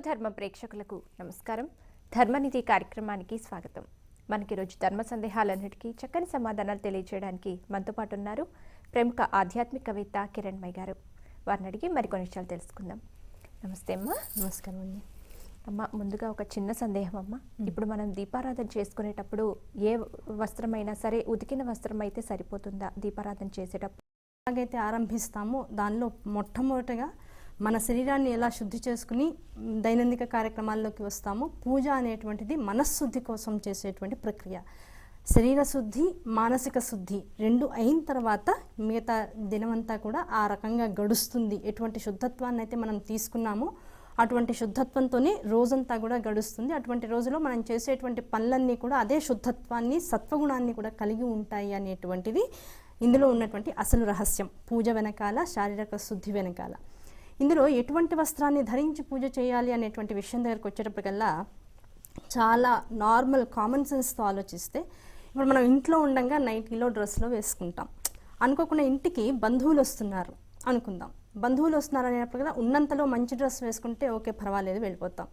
ధర్మ ప్రేక్షకులకు నమస్కారం. ధర్మనిధి కార్యక్రమానికి స్వాగతం. మనకి రోజు ధర్మ సందేహాలన్నిటికీ చక్కని సమాధానాలు తెలియజేయడానికి మనతో పాటు ఉన్నారు ప్రముఖ ఆధ్యాత్మికవేత్త కిరణ్మయ్ గారు. వారిని అడిగి మరికొన్ని విషయాలు తెలుసుకుందాం. నమస్తే అమ్మా. నమస్కారం అండి. అమ్మ ముందుగా ఒక చిన్న సందేహం అమ్మ. ఇప్పుడు మనం దీపారాధన చేసుకునేటప్పుడు ఏ వస్త్రమైనా సరే ఉతికిన వస్త్రం అయితే సరిపోతుందా దీపారాధన చేసేటప్పుడు? ఎలాగైతే ఆరంభిస్తామో దానిలో మొట్టమొదటిగా మన శరీరాన్ని ఎలా శుద్ధి చేసుకుని దైనందిక కార్యక్రమాల్లోకి వస్తామో పూజ అనేటువంటిది మనశ్శుద్ధి కోసం చేసేటువంటి ప్రక్రియ. శరీర శుద్ధి మానసిక శుద్ధి రెండు అయిన తర్వాత మిగతా దినమంతా కూడా ఆ రకంగా గడుస్తుంది. ఎటువంటి శుద్ధత్వాన్ని అయితే మనం తీసుకున్నామో అటువంటి శుద్ధత్వంతోనే రోజంతా కూడా గడుస్తుంది. అటువంటి రోజులో మనం చేసేటువంటి పనులన్నీ కూడా అదే శుద్ధత్వాన్ని సత్వగుణాన్ని కూడా కలిగి ఉంటాయి అనేటువంటిది ఇందులో ఉన్నటువంటి అసలు రహస్యం. పూజ వెనకాల శారీరక శుద్ధి వెనకాల. ఇందులో ఎటువంటి వస్త్రాన్ని ధరించి పూజ చేయాలి అనేటువంటి విషయం దగ్గరకు వచ్చేటప్పటికల్లా చాలా నార్మల్ కామన్ సెన్స్తో ఆలోచిస్తే ఇప్పుడు మనం ఇంట్లో ఉండంగా నైటీలో డ్రెస్లో వేసుకుంటాం. అనుకోకుండా ఇంటికి బంధువులు వస్తున్నారు అనుకుందాం. బంధువులు వస్తున్నారు అనేటప్పుడు కదా ఉన్నంతలో మంచి డ్రెస్ వేసుకుంటే ఓకే పర్వాలేదు వెళ్ళిపోతాం.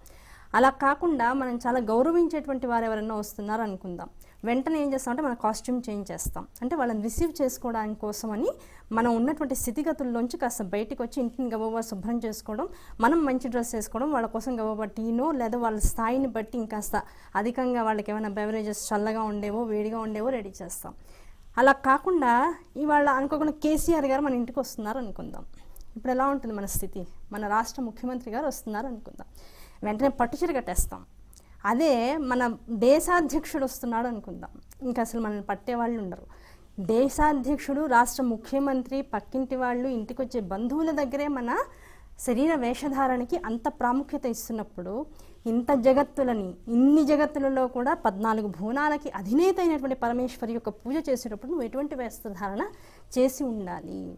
అలా కాకుండా మనం చాలా గౌరవించేటువంటి వారు ఎవరైనా వస్తున్నారు అనుకుందాం. వెంటనే ఏం చేస్తామంటే మన కాస్ట్యూమ్ చేంజ్ చేస్తాం. అంటే వాళ్ళని రిసీవ్ చేసుకోవడానికి కోసమని మనం ఉన్నటువంటి స్థితిగతుల్లోంచి కాస్త బయటికి వచ్చి ఇంటిని గబోబా శుభ్రం చేసుకోవడం మనం మంచి డ్రెస్ వేసుకోవడం వాళ్ళ కోసం గబోబా టీనో లేదా వాళ్ళ స్థాయిని బట్టి ఇంకాస్త అధికంగా వాళ్ళకి ఏమైనా బెవరేజెస్ చల్లగా ఉండేవో వేడిగా ఉండేవో రెడీ చేస్తాం. అలా కాకుండా ఇవాళ అనుకోకుండా కేసీఆర్ గారు మన ఇంటికి వస్తున్నారు అనుకుందాం. ఇప్పుడు ఎలా ఉంటుంది మన స్థితి? మన రాష్ట్ర ముఖ్యమంత్రి గారు వస్తున్నారు అనుకుందాం. వెంటనే పట్టుచీర కట్టేస్తాం. అదే మన దేశాధ్యక్షుడు వస్తున్నాడు అనుకుందాం. ఇంకా అసలు మనల్ని పట్టేవాళ్ళు ఉండరు. దేశాధ్యక్షుడు రాష్ట్ర ముఖ్యమంత్రి పక్కింటి వాళ్ళు ఇంటికి వచ్చే బంధువుల దగ్గరే మన శరీర వేషధారణకి అంత ప్రాముఖ్యత ఇస్తున్నప్పుడు ఇంత జగత్తులని ఇన్ని జగత్తులలో కూడా పద్నాలుగు భువనాలకి అధినేత అయినటువంటి పరమేశ్వరి యొక్క పూజ చేసేటప్పుడు నువ్వు ఎటువంటి వేషధారణ చేసి ఉండాలి?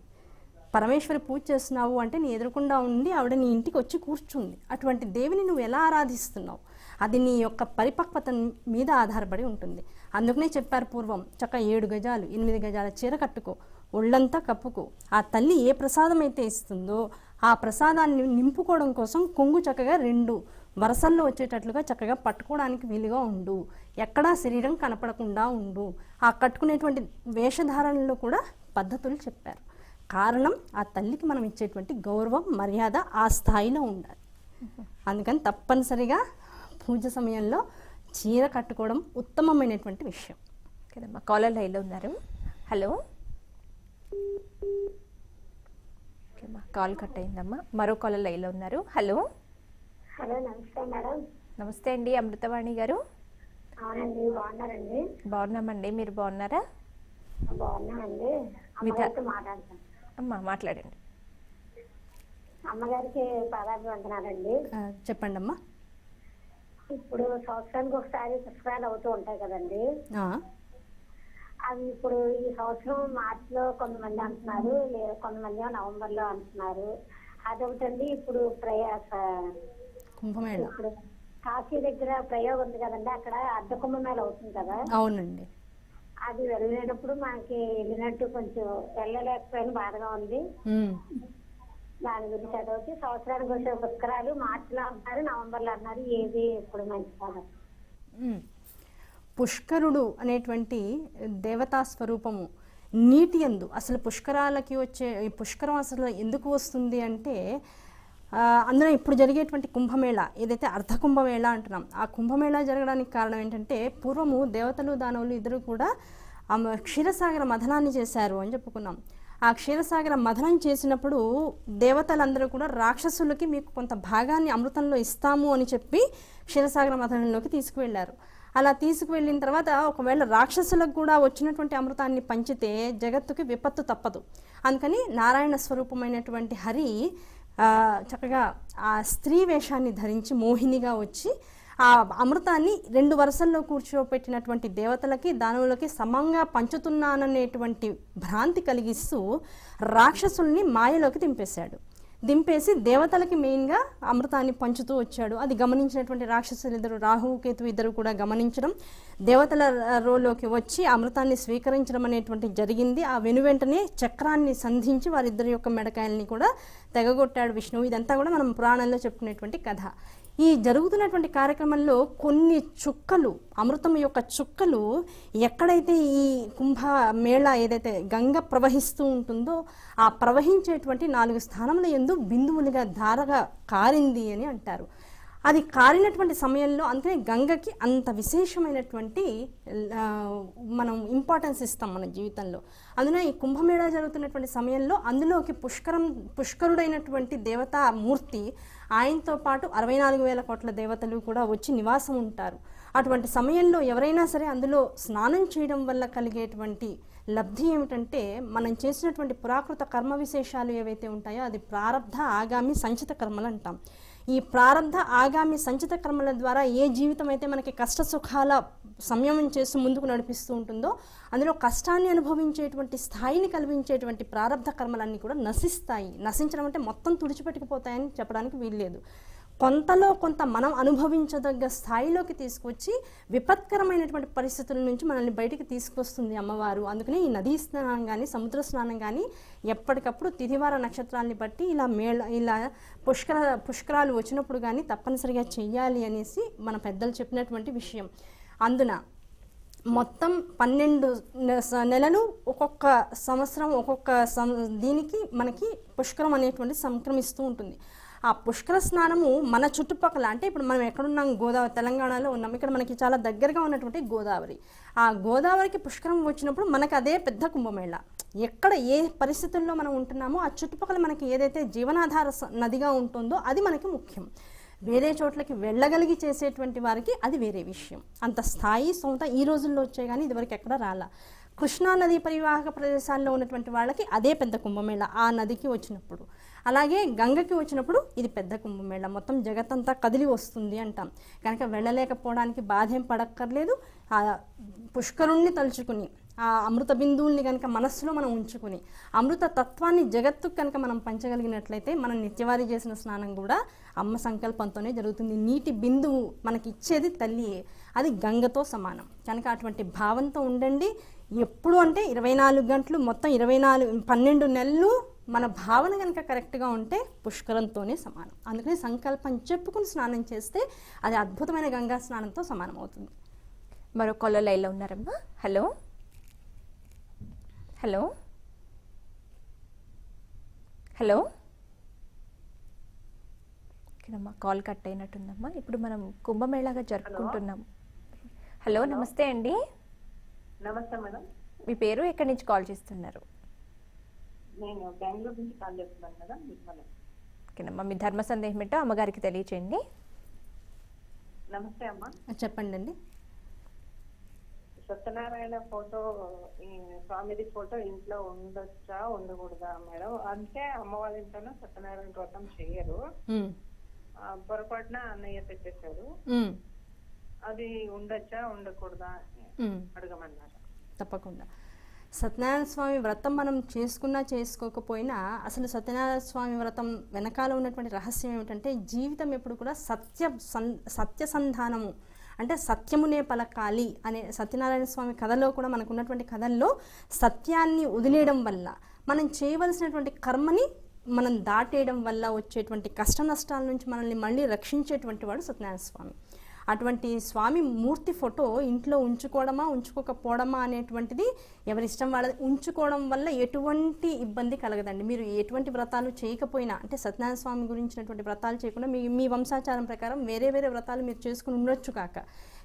పరమేశ్వరి పూజ చేస్తున్నావు అంటే నీ ఎదురకుండా ఉండి ఆవిడ నీ ఇంటికి వచ్చి కూర్చుంది. అటువంటి దేవిని నువ్వు ఎలా ఆరాధిస్తున్నావు? అది నీ యొక్క పరిపక్వత మీద ఆధారపడి ఉంటుంది. అందుకనే చెప్పారు పూర్వం చక్క ఏడు గజాలు ఎనిమిది గజాల చీర కట్టుకో ఒళ్ళంతా కప్పుకో. ఆ తల్లి ఏ ప్రసాదం అయితే ఇస్తుందో ఆ ప్రసాదాన్ని నింపుకోవడం కోసం కొంగు చక్కగా రెండు వరసల్లో వచ్చేటట్లుగా చక్కగా పట్టుకోవడానికి వీలుగా ఉండు. ఎక్కడా శరీరం కనపడకుండా ఉండు. ఆ కట్టుకునేటువంటి వేషధారణలో కూడా పద్ధతులు చెప్పారు. కారణం ఆ తల్లికి మనం ఇచ్చేటువంటి గౌరవం మర్యాద ఆ స్థాయిలో ఉండాలి. అందుకని తప్పనిసరిగా పూజ సమయంలో చీర కట్టుకోవడం ఉత్తమమైనటువంటి విషయం. కదమ్మా కాలర్ లైన్లో ఉన్నారు. హలో. ఓకే అమ్మా కాల్ కట్ అయిందమ్మా. మరో కాలర్ లైన్లో ఉన్నారు. హలో. హలో నమస్తే మేడం. నమస్తే అండి అమృతవాణి గారు. అవునండి బాగున్నారండి. బాగున్నామండి మీరు బాగున్నారా? బాగున్నామండి. అమ్మా మాట్లాడండి. అమ్మగారికి పాదాభివందనాలండి చెప్పండి అమ్మా ఇప్పుడు సంవత్సరానికి ఒకసారి పుస్తకాలు అవుతూ ఉంటాయి కదండి. అవి ఇప్పుడు ఈ సంవత్సరం మార్చిలో కొంతమంది అంటున్నారు లే- కొంతమంది నవంబర్లో అంటున్నారు. అదొకటండి ఇప్పుడు ప్రయాస కుంభమేళ. ఇప్పుడు కాశీ దగ్గర ప్రయోగం ఉంది కదండి అక్కడ అర్ధ కుంభమేళ అవుతుంది కదా. అవునండి. అది వెళ్ళినప్పుడు మనకి వెళ్ళినట్టు కొంచెం వెళ్ళలేకపోయిన బాధగా ఉంది. దాని గురించి చదివితే సంవత్సరానికి వచ్చే పుస్తకాలు మార్చిలో అంటారు నవంబర్లో అన్నారు ఏది ఇప్పుడు మంచి కాదు. పుష్కరుడు అనేటువంటి దేవతా స్వరూపము నీటి యందు అసలు పుష్కరాలకి వచ్చే ఈ పుష్కరం అసలు ఎందుకు వస్తుంది అంటే అందులో ఇప్పుడు జరిగేటువంటి కుంభమేళ ఏదైతే అర్ధ కుంభమేళ అంటున్నాం ఆ కుంభమేళ జరగడానికి కారణం ఏంటంటే పూర్వము దేవతలు దానవులు ఇద్దరు కూడా ఆ క్షీరసాగర మథనాన్ని చేశారు అని చెప్పుకున్నాం. ఆ క్షీరసాగర మథనం చేసినప్పుడు దేవతలందరూ కూడా రాక్షసులకి మీకు కొంత భాగాన్ని అమృతంలో ఇస్తాము అని చెప్పి క్షీరసాగర మథనంలోకి తీసుకువెళ్ళారు. అలా తీసుకువెళ్ళిన తర్వాత ఒకవేళ రాక్షసులకు కూడా వచ్చినటువంటి అమృతాన్ని పంచితే జగత్తుకి విపత్తు తప్పదు. అందుకని నారాయణ స్వరూపమైనటువంటి హరి చక్కగా ఆ స్త్రీ వేషాన్ని ధరించి మోహినిగా వచ్చి ఆ అమృతాన్ని రెండు వరుసల్లో కూర్చోపెట్టినటువంటి దేవతలకి దానవులకి సమంగా పంచుతున్నాననేటువంటి భ్రాంతి కలిగిస్తూ రాక్షసుల్ని మాయలోకి దింపేశాడు. దింపేసి దేవతలకి మెయిన్గా అమృతాన్ని పంచుతూ వచ్చాడు. అది గమనించినటువంటి రాక్షసులు ఇద్దరు రాహుకేతు ఇద్దరు కూడా గమనించడం దేవతల రోలోకి వచ్చి అమృతాన్ని స్వీకరించడం అనేటువంటి జరిగింది. ఆ వెను వెంటనే చక్రాన్ని సంధించి వారిద్దరి యొక్క మెడకాయల్ని కూడా తెగగొట్టాడు విష్ణువు. ఇదంతా కూడా మనం పురాణంలో చెప్పుకునేటువంటి కథ. ఈ జరుగుతున్నటువంటి కార్యక్రమంలో కొన్ని చుక్కలు అమృతం యొక్క చుక్కలు ఎక్కడైతే ఈ కుంభ మేళ ఏదైతే గంగ ప్రవహిస్తూ ఉంటుందో ఆ ప్రవహించేటువంటి నాలుగు స్థానముల ఎందు బిందువులుగా ధారగా కారింది అని అంటారు. అది కారినటువంటి సమయంలో అందుకనే గంగకి అంత విశేషమైనటువంటి మనం ఇంపార్టెన్స్ ఇస్తాం మన జీవితంలో. అందున ఈ కుంభమేళ జరుగుతున్నటువంటి సమయంలో అందులోకి పుష్కరం పుష్కరుడైనటువంటి దేవతా మూర్తి ఆయనతో పాటు అరవై నాలుగు వేల కోట్ల దేవతలు కూడా వచ్చి నివాసం ఉంటారు. అటువంటి సమయంలో ఎవరైనా సరే అందులో స్నానం చేయడం వల్ల కలిగేటువంటి లబ్ధి ఏమిటంటే మనం చేసినటువంటి పురాకృత కర్మ విశేషాలు ఏవైతే ఉంటాయో అది ప్రారంధ ఆగామి సంచిత కర్మలు అంటాం. ఈ ప్రారంధ ఆగామి సంచిత కర్మల ద్వారా ఏ జీవితం అయితే మనకి కష్ట సుఖాల సంయమం చేస్తూ ముందుకు నడిపిస్తూ ఉంటుందో అందులో కష్టాన్ని అనుభవించేటువంటి స్థాయిని కల్పించేటువంటి ప్రారంధ కర్మలన్నీ కూడా నశిస్తాయి. నశించడం అంటే మొత్తం తుడిచిపెట్టుకుపోతాయని చెప్పడానికి వీల్లేదు. కొంతలో కొంత మనం అనుభవించదగ్గ స్థాయిలోకి తీసుకొచ్చి విపత్కరమైనటువంటి పరిస్థితుల నుంచి మనల్ని బయటికి తీసుకొస్తుంది అమ్మవారు. అందుకని ఈ నదీ స్నానం కానీ సముద్ర స్నానం కానీ ఎప్పటికప్పుడు తిథివార నక్షత్రాన్ని బట్టి ఇలా మేళ ఇలా పుష్కర పుష్కరాలు వచ్చినప్పుడు కానీ తప్పనిసరిగా చెయ్యాలి అనేసి మన పెద్దలు చెప్పినటువంటి విషయం. అందున మొత్తం పన్నెండు స- నెలలు ఒక్కొక్క సంవత్సరం ఒక్కొక్క సం దీనికి మనకి పుష్కరం అనేటువంటి సంక్రమిస్తూ ఉంటుంది. ఆ పుష్కర స్నానము మన చుట్టుపక్కల అంటే ఇప్పుడు మనం ఎక్కడున్నాం గోదావరి తెలంగాణలో ఉన్నాం ఇక్కడ మనకి చాలా దగ్గరగా ఉన్నటువంటి గోదావరి. ఆ గోదావరికి పుష్కరం వచ్చినప్పుడు మనకు అదే పెద్ద కుంభమేళ. ఎక్కడ ఏ పరిస్థితుల్లో మనం ఉంటున్నామో ఆ చుట్టుపక్కల మనకి ఏదైతే జీవనాధార స- నదిగా ఉంటుందో అది మనకి ముఖ్యం. వేరే చోట్లకి వెళ్ళగలిగి చేసేటువంటి వారికి అది వేరే విషయం. అంత స్థాయి సొంత ఈ రోజుల్లో వచ్చే కానీ ఇదివరకు ఎక్కడ రాలా. కృష్ణా నది పరివాహక ప్రదేశాల్లో ఉన్నటువంటి వాళ్ళకి అదే పెద్ద కుంభమేళ ఆ నదికి వచ్చినప్పుడు. అలాగే గంగకి వచ్చినప్పుడు ఇది పెద్ద కుంభమేళ మొత్తం జగత్తంతా కదిలి వస్తుంది అంటాం. కనుక వెళ్ళలేకపోవడానికి బాధేం పడక్కర్లేదు. ఆ పుష్కరుణ్ణి తలుచుకుని ఆ అమృత బిందువుల్ని కనుక మనస్సులో మనం ఉంచుకుని అమృత తత్వాన్ని జగత్తుకు కనుక మనం పంచగలిగినట్లయితే మనం నిత్యవారి చేసిన స్నానం కూడా అమ్మ సంకల్పంతోనే జరుగుతుంది. నీటి బిందువు మనకి ఇచ్చేది తల్లియే అది గంగతో సమానం. కనుక అటువంటి భావంతో ఉండండి. ఎప్పుడు అంటే ఇరవై నాలుగు గంటలు మొత్తం ఇరవై నాలుగు పన్నెండు నెలలు మన భావన కనుక కరెక్ట్గా ఉంటే పుష్కరంతోనే సమానం. అందుకని సంకల్పం చెప్పుకుని స్నానం చేస్తే అది అద్భుతమైన గంగా స్నానంతో సమానం అవుతుంది. మరో కాలర్ లైన్లో ఉన్నారమ్మా. హలో హలో హలో ఇక్కడమ్మా కాల్ కట్ అయినట్టుందమ్మా. ఇప్పుడు మనం కుంభమేళాగా జరుపుకుంటున్నాం. హలో నమస్తే అండి. నమస్తే మేడం. మీ పేరు ఎక్కడి నుంచి కాల్ చేస్తున్నారు? నేను బెంగళూరు నుంచి కాల్ చేస్తున్నాను మేడం మిమ్మల్ని ఓకేనమ్మా మీ ధర్మ సందేహం ఏంటో అమ్మగారికి తెలియచేయండి. నమస్తే అమ్మా. చెప్పండి అండి సత్యనారాయణ ఫోటో ఈ స్వామిది ఫోటో ఇంట్లో ఉండొచ్చా ఉండకూడదా మేడం? అంటే అమ్మ వాళ్ళ ఇంట్లోనే సత్యనారాయణ వ్రతం చేయరు. పొరపాటున అన్నయ్య ఉమ్, అది ఉండొచ్చా ఉండకూడదా. అడగమన్నారు. తప్పకుండా. సత్యనారాయణ స్వామి వ్రతం మనం చేసుకున్నా చేసుకోకపోయినా అసలు సత్యనారాయణ స్వామి వ్రతం వెనకాల ఉన్నటువంటి రహస్యం ఏమిటంటే జీవితం ఎప్పుడు కూడా సత్య సన్ సత్యసంధానము అంటే సత్యమునే పలకాలి అనే సత్యనారాయణ స్వామి కథలో కూడా మనకు ఉన్నటువంటి కథల్లో సత్యాన్ని వదిలేయడం వల్ల మనం చేయవలసినటువంటి కర్మని మనం దాటేయడం వల్ల వచ్చేటువంటి కష్ట నష్టాల నుంచి మనల్ని మళ్ళీ రక్షించేటువంటి వాడు సత్యనారాయణ స్వామి. అటువంటి స్వామి మూర్తి ఫోటో ఇంట్లో ఉంచుకోవడమా ఉంచుకోకపోవడమా అనేటువంటిది ఎవరిష్టం వాళ్ళది ఉంచుకోవడం వల్ల ఎటువంటి ఇబ్బంది కలగదండి. మీరు ఎటువంటి వ్రతాలు చేయకపోయినా అంటే సత్యనారాయణ స్వామి గురించినటువంటి వ్రతాలు చేయకుండా మీ మీ వంశాచారం ప్రకారం వేరే వేరే వ్రతాలు మీరు చేసుకుని ఉండొచ్చు కాక.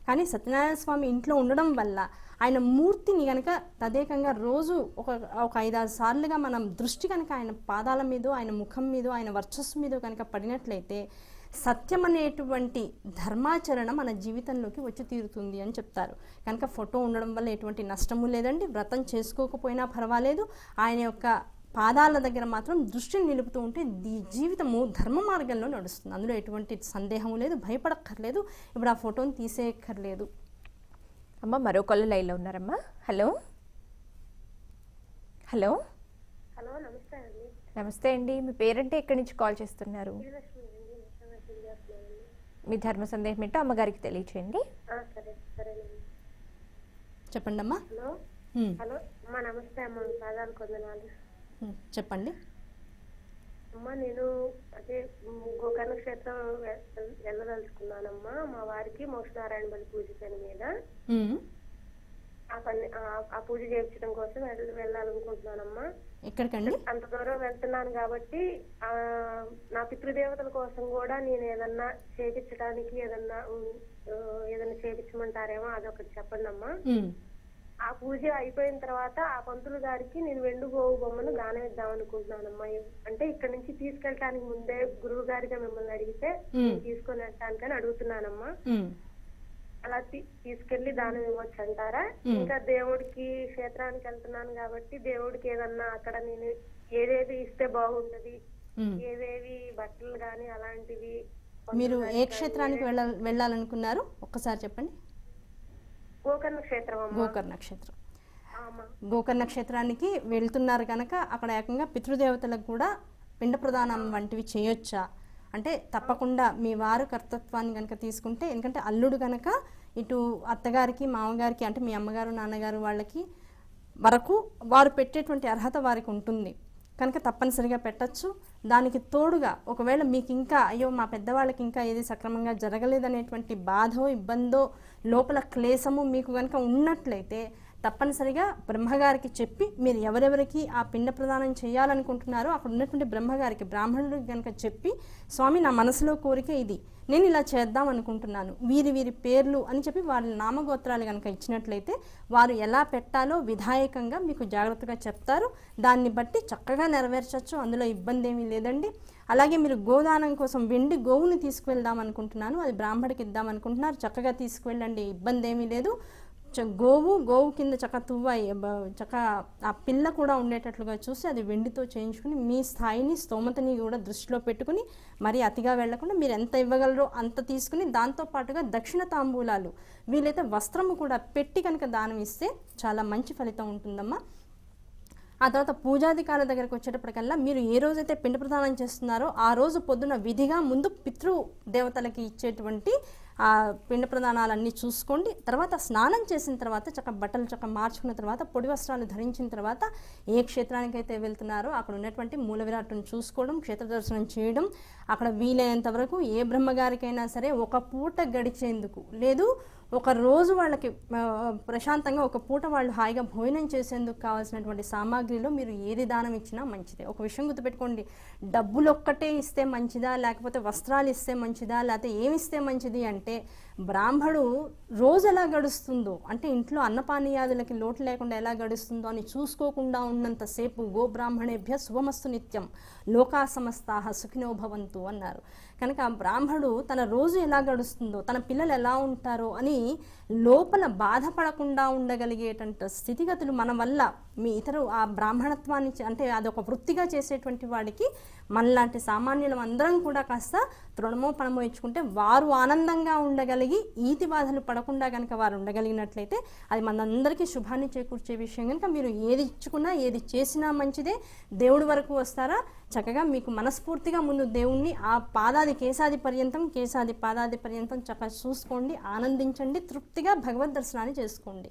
కానీ సత్యనారాయణ స్వామి ఇంట్లో ఉండడం వల్ల ఆయన మూర్తిని కనుక తదేకంగా రోజు ఒక ఒక ఐదారు సార్లుగా మనం దృష్టి కనుక ఆయన పాదాల మీద ఆయన ముఖం మీద ఆయన వర్చస్సు మీద కనుక పడినట్లయితే సత్యం అనేటువంటి ధర్మాచరణ మన జీవితంలోకి వచ్చి తీరుతుంది అని చెప్తారు. కనుక ఫోటో ఉండడం వల్ల ఎటువంటి నష్టము లేదండి. వ్రతం చేసుకోకపోయినా పర్వాలేదు. ఆయన యొక్క పాదాల దగ్గర మాత్రం దృష్టిని నిలుపుతూ ఉంటే దీ జీవితము ధర్మ మార్గంలో నడుస్తుంది. అందులో ఎటువంటి సందేహము లేదు భయపడక్కర్లేదు. ఇప్పుడు ఆ ఫోటోని తీసేయక్కర్లేదు. అమ్మ మరో కాలర్ లైన్లో ఉన్నారమ్మా. హలో? హలో? హలో నమస్తే అండి. నమస్తే అండి. మీ పేరంటే ఎక్కడి నుంచి కాల్ చేస్తున్నారు? మీ ధర్మ సందేహం ఏంటో అమ్మగారికి తెలియచేయండి. చెప్పండి అమ్మా హలో? హలో? అమ్మా నమస్తే అమ్మ మీ పాదాలు కొందనాలు. చెప్పండి. అమ్మా నేను అదే గోకర్ణ క్షేత్రం వెళ్ళదలుచుకున్నానమ్మా. మా వారికి మోక్షనారాయణ బలి పూజ పని మీద. ఆ పూజ చేయించడం కోసం వెళ్ళ- వెళ్ళాలనుకుంటున్నానమ్మా ఎక్కడికండి అంత దూరం వెళ్తున్నాను కాబట్టి ఆ నా పితృదేవతల కోసం కూడా నేను ఏదన్నా చేపించడానికి ఏదన్నా ఏదన్నా చేపించమంటారేమో అదొకటి చెప్పండి అమ్మా. ఆ పూజ అయిపోయిన తర్వాత ఆ పంతులు గారికి నేను వెండు గోవు బొమ్మను దానం ఇద్దాం అనుకుంటున్నానమ్మా అంటే ఇక్కడ నుంచి తీసుకెళ్ళటానికి ముందే గురువు గారిగా మిమ్మల్ని అడిగితే. తీసుకొని వెళ్ళటానికని అడుగుతున్నానమ్మా ఉమ్. అలా తీసుకెళ్ళి దానం ఇవ్వచ్చు అంటారా. ఇంకా దేవుడికి క్షేత్రానికి వెళ్తున్నాను కాబట్టి దేవుడికి ఏదన్నా అక్కడ నేను ఏదేది ఇస్తే బాగుంటది. ఏవేవి బట్టలు గాని అలాంటివి మీరు ఏ క్షేత్రానికి కానీ వెళ్ళ వెళ్ళాలనుకున్నారు? ఒక్కసారి చెప్పండి. గోకర్ణ క్షేత్రం గోకర్ణ క్షేత్రం. గోకర్ణ క్షేత్రానికి వెళ్తున్నారు కనుక అక్కడ ఏకంగా పితృదేవతలకు కూడా పిండ ప్రదానం వంటివి చేయొచ్చా? అంటే తప్పకుండా మీ వారు కర్తత్వాన్ని కనుక తీసుకుంటే ఎందుకంటే అల్లుడు కనుక ఇటు అత్తగారికి మామగారికి అంటే మీ అమ్మగారు నాన్నగారు వాళ్ళకి వరకు వారు పెట్టేటువంటి అర్హత వారికి ఉంటుంది. కనుక తప్పనిసరిగా పెట్టచ్చు. దానికి తోడుగా ఒకవేళ మీకు ఇంకా అయ్యో మా పెద్దవాళ్ళకి ఇంకా ఏది సక్రమంగా జరగలేదనేటువంటి బాధో ఇబ్బందో లోపల క్లేశము మీకు కనుక ఉన్నట్లయితే తప్పనిసరిగా బ్రహ్మగారికి చెప్పి మీరు ఎవరెవరికి ఆ పిండ ప్రదానం చేయాలనుకుంటున్నారో అక్కడ ఉన్నటువంటి బ్రహ్మగారికి బ్రాహ్మణుడికి కనుక చెప్పి స్వామి నా మనసులో కోరిక ఇది. నేను ఇలా చేద్దాం అనుకుంటున్నాను. వీరి వీరి పేర్లు అని చెప్పి వారి నామగోత్రాలు కనుక ఇచ్చినట్లయితే వారు ఎలా పెట్టాలో విధాయకంగా మీకు జాగ్రత్తగా చెప్తారు. దాన్ని బట్టి చక్కగా నెరవేర్చవచ్చు అందులో ఇబ్బంది ఏమీ లేదండి. అలాగే మీరు గోదానం కోసం వెండి గోవుని తీసుకువెళ్దాం అనుకుంటున్నాను. అది బ్రాహ్మడికి ఇద్దాం అనుకుంటున్నారు. చక్కగా తీసుకువెళ్ళండి. ఇబ్బంది ఏమీ లేదు. గోవు గోవు కింద చక్క తువ్వ చక్క ఆ పిల్ల కూడా ఉండేటట్లుగా చూసి అది వెండితో చేయించుకుని మీ స్థాయిని స్తోమతని కూడా దృష్టిలో పెట్టుకుని మరి అతిగా వెళ్ళకుండా మీరు ఎంత ఇవ్వగలరో అంత తీసుకుని దాంతో పాటుగా దక్షిణ తాంబూలాలు వీలైతే వస్త్రము కూడా పెట్టి కనుక దానం ఇస్తే చాలా మంచి ఫలితం ఉంటుందమ్మా. ఆ తర్వాత పూజాధికారుల దగ్గరకు వచ్చేటప్పటికల్లా మీరు ఏ రోజైతే పిండ ప్రదానం చేస్తున్నారో ఆ రోజు పొద్దున విధిగా ముందు పితృ దేవతలకి ఇచ్చేటువంటి ఆ పిండ ప్రదానాలన్నీ చూసుకోండి. తర్వాత స్నానం చేసిన తర్వాత చక్క బట్టలు చక్క మార్చుకున్న తర్వాత పొడి వస్త్రాలు ధరించిన తర్వాత ఏ క్షేత్రానికైతే వెళ్తున్నారో అక్కడ ఉన్నటువంటి మూల విరాట్ను చూసుకోవడం క్షేత్ర దర్శనం చేయడం అక్కడ వీలైనంత వరకు ఏ బ్రహ్మగారికైనా సరే ఒక పూట గడిచేందుకు లేదు ఒక రోజు వాళ్ళకి ప్రశాంతంగా ఒక పూట వాళ్ళు హాయిగా భోజనం చేసేందుకు కావాల్సినటువంటి సామాగ్రిలో మీరు ఏది దానం ఇచ్చినా మంచిదే. ఒక విషయం గుర్తుపెట్టుకోండి. డబ్బులు ఒక్కటే ఇస్తే మంచిదా? లేకపోతే వస్త్రాలు ఇస్తే మంచిదా? లేకపోతే ఏమి ఇస్తే మంచిది అంటే బ్రాహ్మడు రోజు ఎలా గడుస్తుందో అంటే ఇంట్లో అన్నపానీయాదులకి లోటు లేకుండా ఎలా గడుస్తుందో అని చూసుకోకుండా ఉన్నంతసేపు గో బ్రాహ్మణేభ్య శుభమస్తు నిత్యం లోకా సమస్తాహ సుఖినో భవంతు అన్నారు. కనుక బ్రాహ్మడు తన రోజు ఎలా గడుస్తుందో తన పిల్లలు ఎలా ఉంటారో అని లోపల బాధపడకుండా ఉండగలిగేటంత స్థితిగతులు మన వల్ల మీ ఇతరు ఆ బ్రాహ్మణత్వాన్ని అంటే అదొక వృత్తిగా చేసేటువంటి వాడికి మనలాంటి సామాన్యులం అందరం కూడా కాస్త తృణమో పణమో ఇచ్చుకుంటే వారు ఆనందంగా ఉండగలిగి ఈతి బాధలు పడకుండా కనుక వారు ఉండగలిగినట్లయితే అది మనందరికీ శుభాన్ని చేకూర్చే విషయం కనుక మీరు ఏది ఇచ్చుకున్నా ఏది చేసినా మంచిదే. దేవుడి వరకు వస్తారా? చక్కగా మీకు మనస్ఫూర్తిగా ముందు దేవుణ్ణి ఆ పాదాది కేశాది పర్యంతం కేశాది పాదాది పర్యంతం చక్కగా చూసుకోండి ఆనందించండి తృప్తిగా భగవద్ దర్శనాన్ని చేసుకోండి.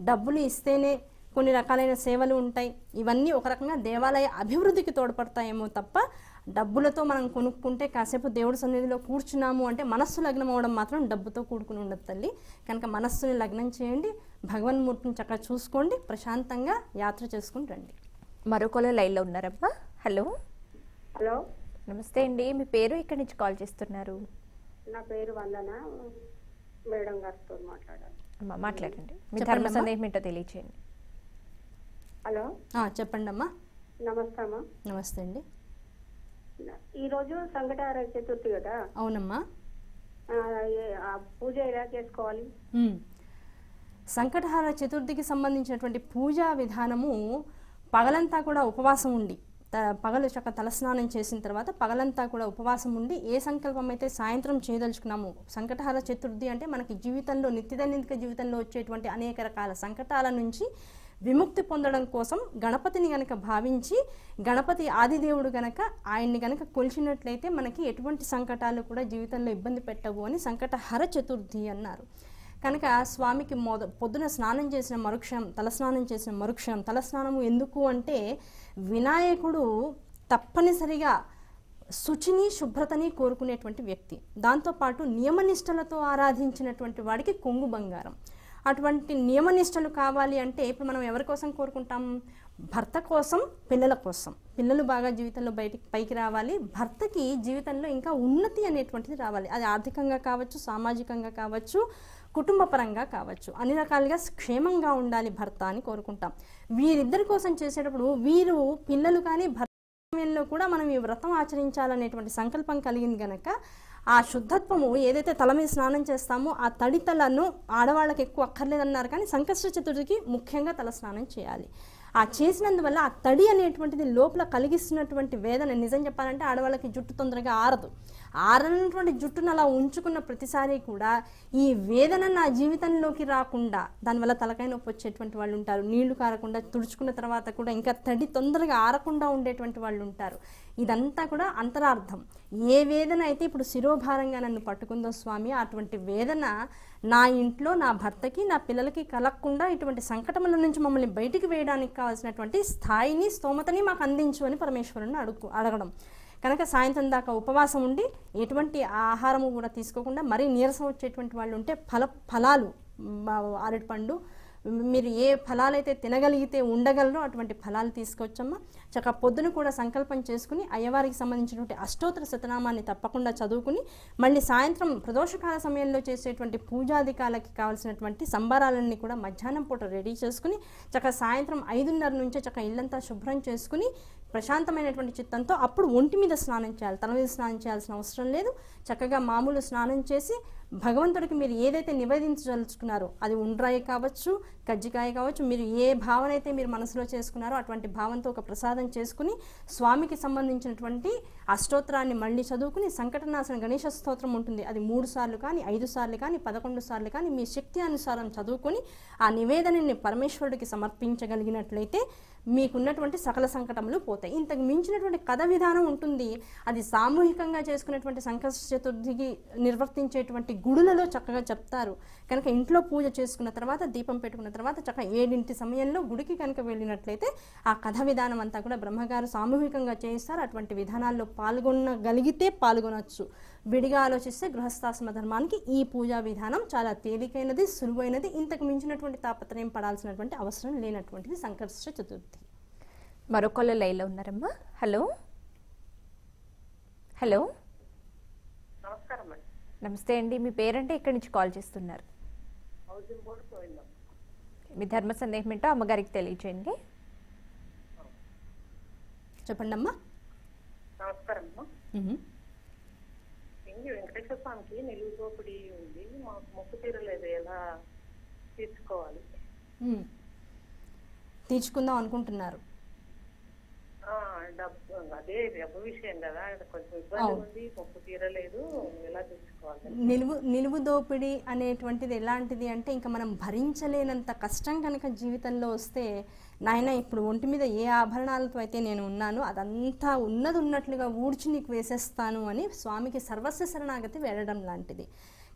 డబ్బులు ఇస్తేనే కొన్ని రకాలైన సేవలు ఉంటాయి. ఇవన్నీ ఒక రకంగా దేవాలయ అభివృద్ధికి తోడ్పడతాయేమో తప్ప డబ్బులతో మనం కొనుక్కుంటే కాసేపు దేవుడి సన్నిధిలో కూర్చున్నాము అంటే మనస్సు లగ్నం అవడం మాత్రం డబ్బుతో కూడుకుని ఉండదు తల్లి. కనుక మనస్సుని లగ్నం చేయండి భగవన్మూర్తిని చక్కగా చూసుకోండి ప్రశాంతంగా యాత్ర చేసుకుని రండి. మరొకరు లైన్లో ఉన్నారమ్మా. హలో. హలో. నమస్తే అండి మీ పేరు ఎక్కడి నుంచి కాల్ చేస్తున్నారు? నా పేరు వందన మేడం గారితో మాట్లాడాలి. అమ్మా మాట్లాడండి. మీ చెప్పండి ధర్మ అమ్మా. సందేహం ఏంటో తెలియచేయండి. హలో. ఆ, చెప్పండి అమ్మా. నమస్తే అమ్మా. నమస్తే అండి. ఈరోజు సంకటార చతుర్థి కదా? అవునమ్మా. పూజ ఎలా చేసుకోవాలి. సంకటహార చతుర్థికి సంబంధించినటువంటి పూజా విధానము పగలంతా కూడా ఉపవాసం ఉండి పగలు చక్క తలస్నానం చేసిన తర్వాత పగలంతా కూడా ఉపవాసం ఉండి ఏ సంకల్పం అయితే సాయంత్రం చేయదలుచుకున్నాము సంకటహార చతుర్థి అంటే మనకి జీవితంలో నిత్యదైనందిక జీవితంలో వచ్చేటువంటి అనేక రకాల సంకటాల నుంచి విముక్తి పొందడం కోసం గణపతిని గనక భావించి గణపతి ఆదిదేవుడు గనక ఆయన్ని గనక కొలిచినట్లయితే మనకి ఎటువంటి సంకటాలు కూడా జీవితంలో ఇబ్బంది పెట్టవు అని సంకటహర చతుర్థి అన్నారు. కనుక స్వామికి మొద పొద్దున స్నానం చేసిన మరుక్షణం తలస్నానం చేసిన మరుక్షణం తలస్నానము ఎందుకు అంటే వినాయకుడు తప్పనిసరిగా శుచిని శుభ్రతని కోరుకునేటువంటి వ్యక్తి. దాంతోపాటు నియమనిష్టలతో ఆరాధించినటువంటి వాడికి కొంగు బంగారం. అటువంటి నియమనిష్టలు కావాలి అంటే ఇప్పుడు మనం ఎవరి కోసం కోరుకుంటాం? భర్త కోసం పిల్లల కోసం. పిల్లలు బాగా జీవితంలో బయటికి పైకి రావాలి. భర్తకి జీవితంలో ఇంకా ఉన్నతి అనేటువంటిది రావాలి. అది ఆర్థికంగా కావచ్చు సామాజికంగా కావచ్చు కుటుంబ పరంగా కావచ్చు. అన్ని రకాలుగా క్షేమంగా ఉండాలి భర్త అని కోరుకుంటాం. వీరిద్దరి కోసం చేసేటప్పుడు వీరు పిల్లలు కానీ భర్త సమయంలో కూడా మనం ఈ వ్రతం ఆచరించాలనేటువంటి సంకల్పం కలిగింది గనక ఆ శుద్ధత్వము ఏదైతే తల మీద స్నానం చేస్తామో ఆ తడి తలను ఆడవాళ్ళకి ఎక్కువ అక్కర్లేదన్నారు కానీ సంకష్ట చతుర్థికి ముఖ్యంగా తల స్నానం చేయాలి. ఆ చేసినందువల్ల ఆ తడి అనేటువంటిది లోపల కలిగిస్తున్నటువంటి వేదన నిజం చెప్పాలంటే ఆడవాళ్ళకి జుట్టు తొందరగా ఆరదు. ఆరనటువంటి జుట్టును అలా ఉంచుకున్న ప్రతిసారి కూడా ఈ వేదన నా జీవితంలోకి రాకుండా దానివల్ల తలకాయ నొప్పి వచ్చేటువంటి వాళ్ళు ఉంటారు నీళ్ళు కారకుండా తుడుచుకున్న తర్వాత కూడా ఇంకా తడి తొందరగా ఆరకుండా ఉండేటువంటి వాళ్ళు ఉంటారు. ఇదంతా కూడా అంతరార్థం. ఏ వేదన అయితే ఇప్పుడు శిరోభారంగా నన్ను పట్టుకుందో స్వామి అటువంటి వేదన నా ఇంట్లో నా భర్తకి నా పిల్లలకి కలగకుండా ఇటువంటి సంకటముల నుంచి మమ్మల్ని బయటికి వేయడానికి కావాల్సినటువంటి స్థాయిని స్తోమతని మాకు అందించు అని పరమేశ్వరుని అడుగు అడగడం. కనుక సాయంత్రం దాకా ఉపవాసం ఉండి ఎటువంటి ఆహారము కూడా తీసుకోకుండా మరీ నీరసం వచ్చేటువంటి వాళ్ళు ఉంటే ఫల ఫలాలు అరటిపండు మీరు ఏ ఫలాలైతే తినగలిగితే ఉండగలరో అటువంటి ఫలాలు తీసుకొచ్చమ్మా. చక్క పొద్దున కూడా సంకల్పం చేసుకుని అయ్యవారికి సంబంధించినటువంటి అష్టోత్తర శతనామాన్ని తప్పకుండా చదువుకుని మళ్ళీ సాయంత్రం ప్రదోషకాల సమయంలో చేసేటువంటి పూజాధికాలకి కావాల్సినటువంటి సంబరాలన్నీ కూడా మధ్యాహ్నం పూట రెడీ చేసుకుని చక్క సాయంత్రం ఐదున్నర నుంచే చక్క ఇల్లంతా శుభ్రం చేసుకుని ప్రశాంతమైనటువంటి చిత్తంతో అప్పుడు ఒంటి మీద స్నానం చేయాలి. తల మీద స్నానం చేయాల్సిన అవసరం లేదు. చక్కగా మామూలు స్నానం చేసి భగవంతుడికి మీరు ఏదైతే నివేదించదలుచుకున్నారో అది ఉండ్రాయి కావచ్చు కజ్జికాయ కావచ్చు మీరు ఏ భావన అయితే మీరు మనసులో చేసుకున్నారో అటువంటి భావంతో ఒక ప్రసాదం చేసుకుని స్వామికి సంబంధించినటువంటి అష్టోత్తరాన్ని మళ్ళీ చదువుకుని సంకటనాశన గణేష స్తోత్రం ఉంటుంది. అది మూడు సార్లు కానీ ఐదు సార్లు కానీ పదకొండు సార్లు కానీ మీ శక్తి అనుసారం చదువుకొని ఆ నివేదనని పరమేశ్వరుడికి సమర్పించగలిగినట్లయితే మీకున్నటువంటి సకల సంకటములు పోతాయి. ఇంతకు మించినటువంటి కథ విధానం ఉంటుంది. అది సామూహికంగా చేసుకునేటువంటి సంకష్ట చతుర్థికి నిర్వర్తించేటువంటి గుడులలో చక్కగా చెప్తారు. కనుక ఇంట్లో పూజ చేసుకున్న తర్వాత దీపం పెట్టుకున్న తర్వాత చక్కగా ఏడింటి సమయంలో గుడికి కనుక వెళ్ళినట్లయితే ఆ కథ విధానం అంతా కూడా బ్రహ్మగారు సామూహికంగా చేయిస్తారు. అటువంటి విధానాల్లో పాల్గొనగలిగితే పాల్గొనవచ్చు విడిగా ఆలోచిస్తే గృహస్థాశ్రమ ధర్మానికి ఈ పూజా విధానం చాలా తేలికైనది సులువైనది. ఇంతకు మించినటువంటి తాపత్రయం పడాల్సినటువంటి అవసరం లేనటువంటిది సంకర్ష చతుర్థి. మరొకళ్ళు లైన్లో ఉన్నారమ్మా. హలో? హలో? నమస్కారం అండి. నమస్తే అండి. మీ పేరంటే ఇక్కడి నుంచి కాల్ చేస్తున్నారు? మీ ధర్మ సందేహం ఏంటో అమ్మగారికి తెలియచేయండి. చెప్పండి అమ్మా. నమస్కారం అమ్మా వెంకటేశ్వర స్వామికి నిలువు దోపిడీ ఉంది. మాకు మొక్కు తీరలేదు. ఎలా తీర్చుకోవాలి. తీర్చుకుందాం అనుకుంటున్నారు. డబ్బు అదే డబ్బు విషయం కదా. కొంచెం ఇబ్బంది ఉంది మొక్కు తీరలేదు ఎలా తీర్చుకోవాలి నిలువు నిలువు దోపిడీ అనేటువంటిది ఎలాంటిది అంటే ఇంకా మనం భరించలేనంత కష్టం కనుక జీవితంలో వస్తే నాయన ఇప్పుడు ఒంటి మీద ఏ ఆభరణాలతో అయితే నేను ఉన్నానో అదంతా ఉన్నది ఉన్నట్లుగా ఊడ్చి నీకు వేసేస్తాను అని స్వామికి సర్వస్వ శరణాగతి వెళ్ళడం లాంటిది.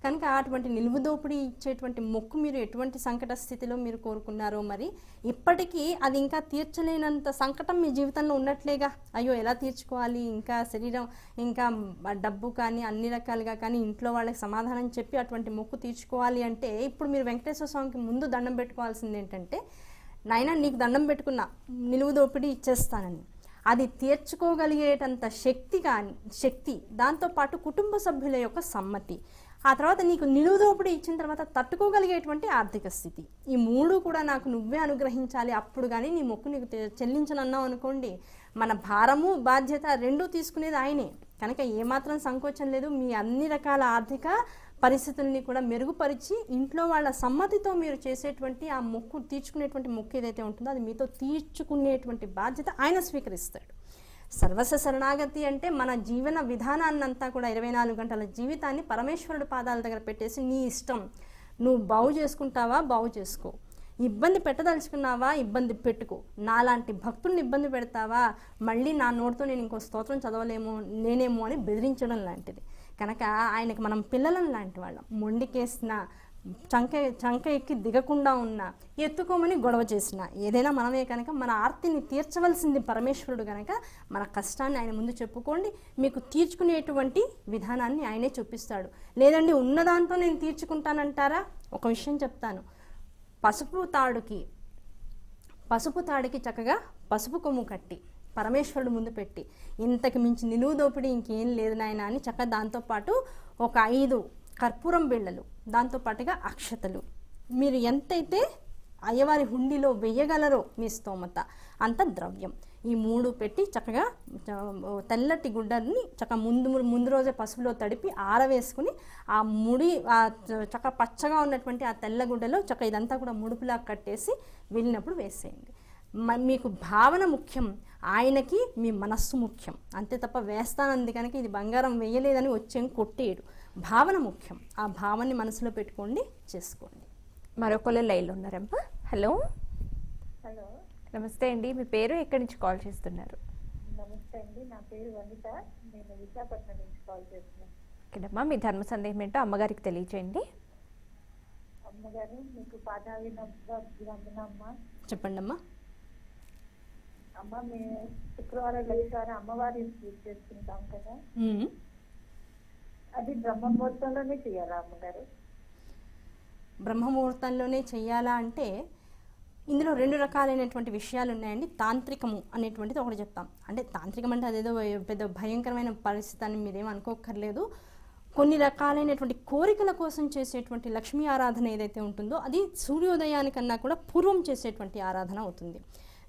కనుక అటువంటి నిలువు దోపిడీ ఇచ్చేటువంటి మొక్కు మీరు ఎటువంటి సంకట స్థితిలో మీరు కోరుకున్నారో మరి ఇప్పటికీ అది ఇంకా తీర్చలేనంత సంకటం మీ జీవితంలో ఉన్నట్లేగా. అయ్యో ఎలా తీర్చుకోవాలి? ఇంకా శరీరం ఇంకా డబ్బు కానీ అన్ని రకాలుగా కానీ ఇంట్లో వాళ్ళకి సమాధానం చెప్పి అటువంటి మొక్కు తీర్చుకోవాలి అంటే ఇప్పుడు మీరు వెంకటేశ్వర స్వామికి ముందు దండం పెట్టుకోవాల్సింది ఏంటంటే నాయన నీకు దండం పెట్టుకున్నా నిలువు దోపిడీ ఇచ్చేస్తానని. అది తీర్చుకోగలిగేటంత శక్తి కానీ శక్తి దాంతోపాటు కుటుంబ సభ్యుల యొక్క సమ్మతి. ఆ తర్వాత నీకు నిలువుదోపుడు ఇచ్చిన తర్వాత తట్టుకోగలిగేటువంటి ఆర్థిక స్థితి. ఈ మూడు కూడా నాకు నువ్వే అనుగ్రహించాలి. అప్పుడు కానీ నీ మొక్కు నీకు చెల్లించనన్నావు అనుకోండి మన భారము బాధ్యత రెండూ తీసుకునేది ఆయనే. కనుక ఏమాత్రం సంకోచం లేదు. మీ అన్ని రకాల ఆర్థిక పరిస్థితుల్ని కూడా మెరుగుపరిచి ఇంట్లో వాళ్ళ సమ్మతితో మీరు చేసేటువంటి ఆ మొక్కు తీర్చుకునేటువంటి మొక్కు ఏదైతే ఉంటుందో అది మీతో తీర్చుకునేటువంటి బాధ్యత ఆయన స్వీకరిస్తాడు. సర్వస్వ శరణాగతి అంటే మన జీవన విధానాన్నంతా కూడా ఇరవై నాలుగు గంటల జీవితాన్ని పరమేశ్వరుడు పాదాల దగ్గర పెట్టేసి నీ ఇష్టం. నువ్వు బాగు చేసుకుంటావా? బాగు చేసుకో. ఇబ్బంది పెట్టదలుచుకున్నావా? ఇబ్బంది పెట్టుకో. నాలాంటి భక్తుల్ని ఇబ్బంది పెడతావా? మళ్ళీ నా నోటితో నేను ఇంకో స్తోత్రం చదవలేము నేనేమో అని బెదిరించడం లాంటిది. కనుక ఆయనకి మనం పిల్లలం లాంటి వాళ్ళం. మొండికేసిన చంక చంక ఎక్కి దిగకుండా ఉన్నా ఎత్తుకోమని గొడవ చేసిన. ఏదైనా మనమే కనుక మన ఆర్తిని తీర్చవలసింది పరమేశ్వరుడు కనుక మన కష్టాన్ని ఆయన ముందు చెప్పుకోండి. మీకు తీర్చుకునేటువంటి విధానాన్ని ఆయనే చూపిస్తాడు. లేదండి ఉన్న దాంతో నేను తీర్చుకుంటానంటారా? ఒక విషయం చెప్తాను. పసుపు తాడుకి పసుపు తాడుకి చక్కగా పసుపు కొమ్ము కట్టి పరమేశ్వరుడు ముందు పెట్టి ఇంతకు మించి నిలువు దోపిడీ ఇంకేం లేదు నాయన అని చక్కగా దాంతోపాటు ఒక ఐదు కర్పూరం బిళ్ళలు దాంతోపాటుగా అక్షతలు. మీరు ఎంతైతే అయ్యవారి హుండీలో వేయగలరో మీ స్తోమత అంత ద్రవ్యం. ఈ మూడు పెట్టి చక్కగా తెల్లటి గుడ్డని చక్కగా ముందు ముందు రోజే పసుపులో తడిపి ఆరవేసుకుని ఆ ముడి ఆ చక్కగా పచ్చగా ఉన్నటువంటి ఆ తెల్ల గుడ్డలో చక్క ఇదంతా కూడా ముడుపులా కట్టేసి వెళ్ళినప్పుడు వేసేయండి. మ- మీకు భావన ముఖ్యం ఆయనకి మీ మనస్సు ముఖ్యం. అంతే తప్ప వేస్తానంది కనుక ఇది బంగారం వేయలేదని వచ్చేం కొట్టేయడు. భావన ముఖ్యం. ఆ భావనని మనసులో పెట్టుకోండి చేసుకోండి. మరొకళ్ళు లైన్లో ఉన్నారమ్మా హలో. హలో. నమస్తే అండి. మీ పేరు ఎక్కడి నుంచి కాల్ చేస్తున్నారు? నమస్తే అండి. నా పేరు వనిత. నేను విశాఖపట్నం నుంచి కాల్ చేస్తున్నాను. ఓకేనమ్మా. మీ ధర్మ సందేహం ఏంటో అమ్మగారికి తెలియచేయండి. అమ్మగారు మీకు పాదావి వందనమ్మ చెప్పండి అమ్మా అమ్మ మేము శుక్రవారం లలితారు అమ్మవారి పూజ చేసుకుంటాం కదా. అది బ్రహ్మముహూర్తంలోనే చేయాలా అమ్మగారు? బ్రహ్మముహూర్తంలోనే చెయ్యాలా అంటే ఇందులో రెండు రకాలైనటువంటి విషయాలు ఉన్నాయండి. తాంత్రికము అనేటువంటిది ఒకటి చెప్తాం. అంటే తాంత్రికం అంటే అదేదో పెద్ద భయంకరమైన పరిస్థితి అని మీరేం అనుకోక్కర్లేదు. కొన్ని రకాలైనటువంటి కోరికల కోసం చేసేటువంటి లక్ష్మీ ఆరాధన ఏదైతే ఉంటుందో అది సూర్యోదయానికన్నా కూడా పూర్వం చేసేటువంటి ఆరాధన అవుతుంది.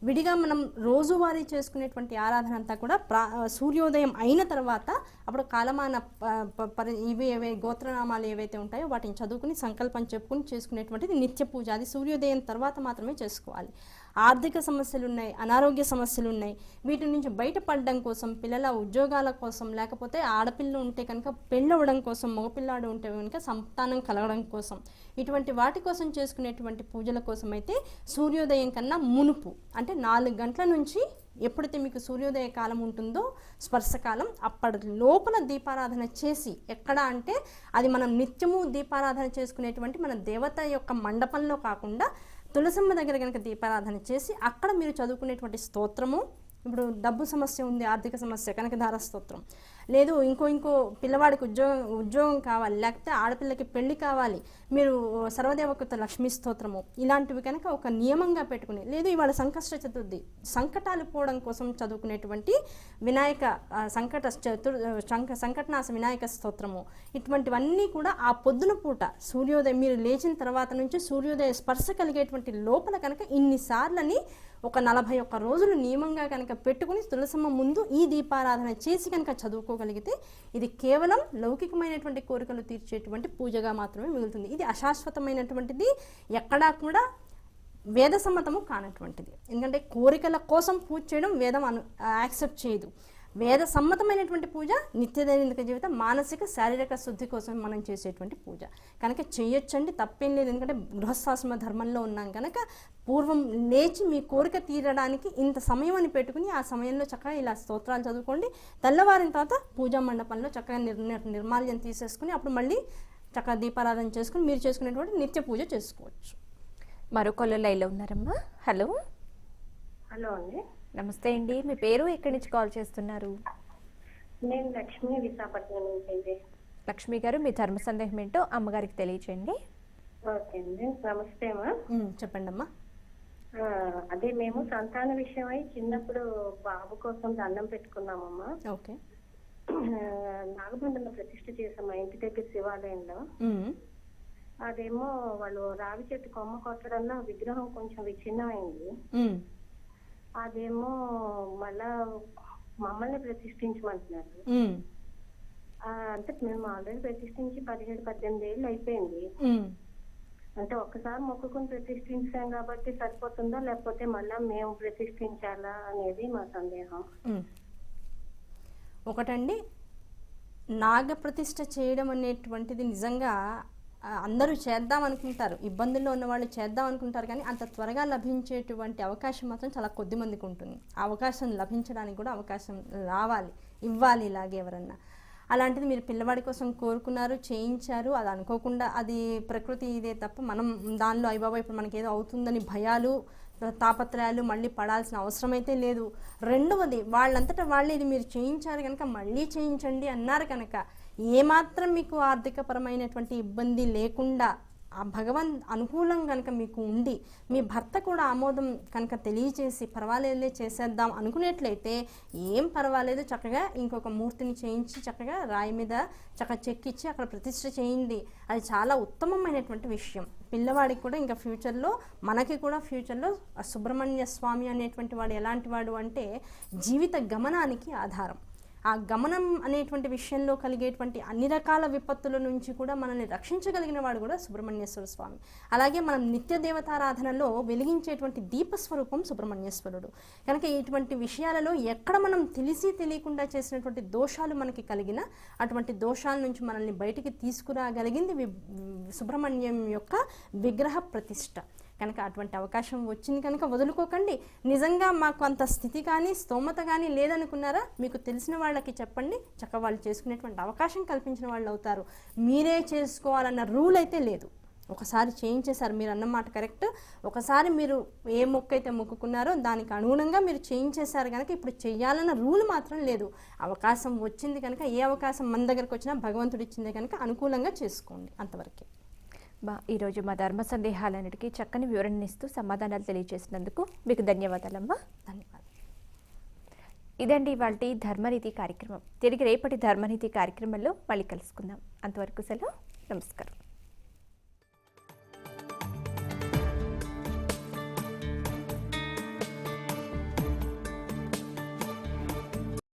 విడిగా మనం రోజువారీ చేసుకునేటువంటి ఆరాధన అంతా కూడా ప్రా సూర్యోదయం అయిన తర్వాత అప్పుడు కాలమాన ప- పరి ఇవి ఏవే గోత్రనామాలు ఏవైతే ఉంటాయో వాటిని చదువుకుని సంకల్పం చెప్పుకుని చేసుకునేటువంటిది నిత్య పూజ. అది సూర్యోదయం తర్వాత మాత్రమే చేసుకోవాలి. ఆర్థిక సమస్యలు ఉన్నాయి అనారోగ్య సమస్యలు ఉన్నాయి వీటి నుంచి బయటపడడం కోసం పిల్లల ఉద్యోగాల కోసం లేకపోతే ఆడపిల్ల ఉంటే కనుక పెళ్ళవడం కోసం మగపిల్లాడు ఉంటే కనుక సంతానం కలగడం కోసం. ఇటువంటి వాటి కోసం చేసుకునేటువంటి పూజల కోసం అయితే సూర్యోదయం కన్నా మునుపు అంటే నాలుగు గంటల నుంచి ఎప్పుడైతే మీకు సూర్యోదయ కాలం ఉంటుందో స్పర్శకాలం అప్పటి లోపల దీపారాధన చేసి ఎక్కడ అంటే అది మనం నిత్యము దీపారాధన చేసుకునేటువంటి మన దేవత యొక్క మండపంలో కాకుండా తులసమ్మ దగ్గర కనుక దీపారాధన చేసి అక్కడ మీరు చదువుకునేటువంటి స్తోత్రము ఇప్పుడు డబ్బు సమస్య ఉంది ఆర్థిక సమస్య కనకధార స్తోత్రం. లేదు ఇంకో ఇంకో పిల్లవాడికి ఉద్యోగం ఉద్యోగం కావాలి లేకపోతే ఆడపిల్లకి పెళ్ళి కావాలి. మీరు సర్వదేవకృత లక్ష్మీ స్తోత్రము. ఇలాంటివి కనుక ఒక నియమంగా పెట్టుకుని లేదు ఇవాళ సంకష్ట చతుర్థి సంకటాలు పోవడం కోసం చదువుకునేటువంటి వినాయక సంకట చతుర్ సంక సంకటనాశ వినాయక స్తోత్రము. ఇటువంటివన్నీ కూడా ఆ పొద్దున పూట సూర్యోదయం మీరు లేచిన తర్వాత నుంచి సూర్యోదయ స్పర్శ కలిగేటువంటి లోపల కనుక ఇన్నిసార్లని ఒక నలభై ఒక్క రోజులు నియమంగా కనుక పెట్టుకుని తులసమ్మ ముందు ఈ దీపారాధన చేసి కనుక చదువుకోగలిగితే ఇది కేవలం లౌకికమైనటువంటి కోరికలు తీర్చేటువంటి పూజగా మాత్రమే మిగులుతుంది. ఇది అశాశ్వతమైనటువంటిది ఎక్కడా కూడా వేద సమ్మతము కానటువంటిది. ఎందుకంటే కోరికల కోసం పూజ చేయడం వేదం అను యాక్సెప్ట్ చేయదు. వేద సమ్మతమైనటువంటి పూజ నిత్యదైనిక జీవితం మానసిక శారీరక శుద్ధి కోసం మనం చేసేటువంటి పూజ. కనుక చేయొచ్చండి తప్పేం లేదు. ఎందుకంటే గృహస్థాశ్రమ ధర్మంలో ఉన్నాం కనుక పూర్వం లేచి మీ కోరిక తీరడానికి ఇంత సమయం అని పెట్టుకుని ఆ సమయంలో చక్కగా ఇలా స్తోత్రాలు చదువుకోండి. తెల్లవారిన తర్వాత పూజా మండపంలో చక్కగా నిర్ నిర్- నిర్మాల్యం తీసేసుకుని అప్పుడు మళ్ళీ చక్కగా దీపారాధన చేసుకుని మీరు చేసుకునేటువంటి నిత్య పూజ చేసుకోవచ్చు. మరొకళ్ళు లైన్లో ఉన్నారమ్మా. హలో. హలో అండి. నమస్తే అండి. మీ పేరు ఎక్కడి నుంచి కాల్ చేస్తున్నారు? నేను లక్ష్మి విశాఖపట్నం నుంచి అండి. లక్ష్మి గారు మీ ధర్మ సందేహం ఏంటో అమ్మగారికి తెలియచేయండి. ఓకే అండి. నమస్తే అమ్మా. చెప్పండి అమ్మా అదే మేము సంతాన విషయమై చిన్నప్పుడు బాబు కోసం దండం పెట్టుకున్నామమ్మా. ఓకే. ఆ, నాగబంధంలో ప్రతిష్ఠ చేసాం మా ఇంటి దగ్గర శివాలయంలో. అదేమో వాళ్ళు రావి చెట్టు కొమ్మ కొట్టడంలో విగ్రహం కొంచెం విచ్ఛిన్నమైంది. అదేమో మళ్ళా మమ్మల్ని ప్రతిష్ఠించమంటున్నారు. అంటే మేము ఆల్రెడీ ప్రతిష్ఠించి పదిహేడు పద్దెనిమిది ఏళ్ళు అయిపోయింది. అంటే ఒక్కసారి మొక్కుకుని ప్రతిష్ఠించాం కాబట్టి సరిపోతుందా? లేకపోతే మళ్ళా మేము ప్రతిష్ఠించాలా అనేది మా సందేహం. ఒకటండి నాగ ప్రతిష్ఠ చేయడం అనేటువంటిది నిజంగా అందరూ చేద్దాం అనుకుంటారు. ఇబ్బందుల్లో ఉన్న వాళ్ళు చేద్దాం అనుకుంటారు కానీ అంత త్వరగా లభించేటువంటి అవకాశం మాత్రం చాలా కొద్ది మందికి ఉంటుంది. ఆ అవకాశం లభించడానికి కూడా అవకాశం రావాలి ఇవ్వాలి ఇలాగే ఎవరన్నా. అలాంటిది మీరు పిల్లవాడి కోసం కోరుకున్నారు చేయించారు అది అనుకోకుండా అది ప్రకృతి ఇదే తప్ప మనం దానిలో అయ్యబాబా ఇప్పుడు మనకి ఏదో అవుతుందని భయాలు తాపత్రయాలు మళ్ళీ పడాల్సిన అవసరం అయితే లేదు. రెండవది వాళ్ళంతటా వాళ్ళే ఇది మీరు చేయించారు కనుక మళ్ళీ చేయించండి అన్నారు కనుక ఏమాత్రం మీకు ఆర్థికపరమైనటువంటి ఇబ్బంది లేకుండా ఆ భగవన్ అనుకూలం కనుక మీకు ఉండి మీ భర్త కూడా ఆమోదం కనుక తెలియజేసి పర్వాలేదులే చేసేద్దాం అనుకునేట్లయితే ఏం పర్వాలేదు చక్కగా ఇంకొక మూర్తిని చేయించి చక్కగా రాయి మీద చక్కగా చెక్కిచ్చి అక్కడ ప్రతిష్ఠ చేయింది అది చాలా ఉత్తమమైనటువంటి విషయం. పిల్లవాడికి కూడా ఇంకా ఫ్యూచర్లో మనకి కూడా ఫ్యూచర్లో సుబ్రహ్మణ్య స్వామి అనేటువంటి వాడు ఎలాంటి వాడు అంటే జీవిత గమనానికి ఆధారం. ఆ గమనం అనేటువంటి విషయంలో కలిగేటువంటి అన్ని రకాల విపత్తుల నుంచి కూడా మనల్ని రక్షించగలిగిన వాడు కూడా సుబ్రహ్మణ్యేశ్వర స్వామి. అలాగే మనం నిత్య దేవతారాధనలో వెలిగించేటువంటి దీపస్వరూపం సుబ్రహ్మణ్యేశ్వరుడు. కనుక ఇటువంటి విషయాలలో ఎక్కడ మనం తెలిసి తెలియకుండా చేసినటువంటి దోషాలు మనకి కలిగిన అటువంటి దోషాల నుంచి మనల్ని బయటికి తీసుకురాగలిగింది వి- సుబ్రహ్మణ్యం యొక్క విగ్రహ ప్రతిష్ట. కనుక అటువంటి అవకాశం వచ్చింది కనుక వదులుకోకండి. నిజంగా మాకు అంత స్థితి కానీ స్తోమత కానీ లేదనుకున్నారా? మీకు తెలిసిన వాళ్ళకి చెప్పండి. చక్క వాళ్ళు చేసుకునేటువంటి అవకాశం కల్పించిన వాళ్ళు అవుతారు. మీరే చేసుకోవాలన్న రూల్ అయితే లేదు. ఒకసారి చేయించేశారు మీరు అన్నమాట కరెక్ట్. ఒకసారి మీరు ఏ మొక్క అయితే మొక్కుకున్నారో దానికి అనుగుణంగా మీరు చేయించేశారు కనుక ఇప్పుడు చేయాలన్న రూల్ మాత్రం లేదు. అవకాశం వచ్చింది కనుక ఏ అవకాశం మన దగ్గరకు వచ్చినా భగవంతుడు ఇచ్చిందే కనుక అనుకూలంగా చేసుకోండి అంతవరకే. మా ఈరోజు మా ధర్మ సందేహాలన్నిటికీ చక్కని వివరణనిస్తూ సమాధానాలు తెలియజేసినందుకు మీకు ధన్యవాదాలమ్మా. ధన్యవాదాలు. ఇదండి ఇవాళ ధర్మనీతి కార్యక్రమం. తిరిగి రేపటి ధర్మనీతి కార్యక్రమంలో మళ్ళీ కలుసుకుందాం. అంతవరకు సెలవు. నమస్కారం.